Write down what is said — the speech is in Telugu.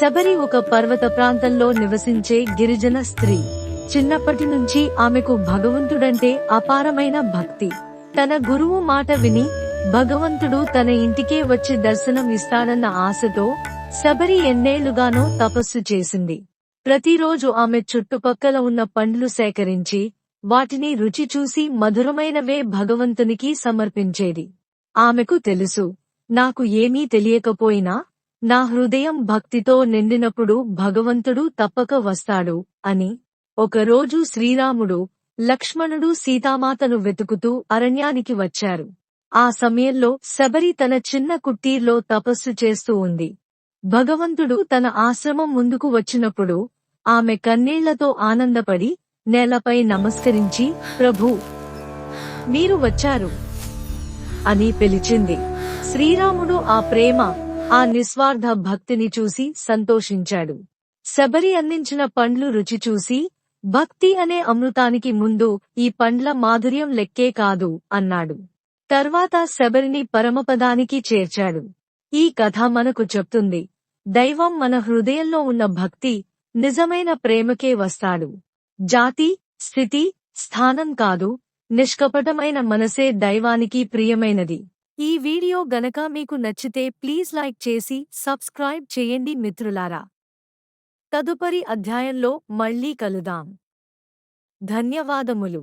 శబరి ఒక పర్వత ప్రాంతంలో నివసించే గిరిజన స్త్రీ. చిన్నప్పటి నుంచి ఆమెకు భగవంతుడంటే అపారమైన భక్తి. తన గురువు మాట విని భగవంతుడు తన ఇంటికే వచ్చి దర్శనం ఇస్తాడన్న ఆశతో శబరి ఎన్నేళ్ళుగానో తపస్సు చేసింది. ప్రతిరోజు ఆమె చుట్టుపక్కల ఉన్న పండ్లు సేకరించి వాటిని రుచి చూసి మధురమైనవే భగవంతునికి సమర్పించేది. ఆమెకు తెలుసు నాకు ఏమీ తెలియకపోయినా నా హృదయం భక్తితో నిండినప్పుడు భగవంతుడు తప్పక వస్తాడు అని. ఒకరోజు శ్రీరాముడు లక్ష్మణుడు సీతామాతను వెతుకుతూ అరణ్యానికి వచ్చారు. ఆ సమయంలో శబరి తన చిన్న కుట్టీర్లో తపస్సు చేస్తూ ఉంది. భగవంతుడు తన ఆశ్రమం ముందుకు వచ్చినప్పుడు ఆమె కన్నీళ్ళతో ఆనందపడి నేలపై నమస్కరించి ప్రభు మీరు వచ్చారు అని పిలిచింది. శ్రీరాముడు ఆ ప్రేమ ఆ నిస్వార్థ భక్తిని చూసి సంతోషించాడు. శబరి అందించిన పండ్లు రుచి చూసి భక్తి అనే అమృతానికి ముందు ఈ పండ్ల మాధుర్యం లెక్కే కాదు అన్నాడు. తర్వాత శబరిని పరమపదానికి చేర్చాడు. ఈ కథ మనకు చెప్తుంది దైవం మన హృదయంలో ఉన్న భక్తి నిజమైన ప్రేమకే వస్తాడు. జాతి స్థితి స్థానం కాదు నిష్కపటమైన మనసే దైవానికి ప్రియమైనది. ఈ వీడియో గనక మీకు నచ్చితే ప్లీజ్ లైక్ చేసి సబ్స్క్రైబ్ చేయండి మిత్రులారా. తదుపరి అధ్యాయంలో మళ్ళీ కలుదాం ధన్యవాదములు.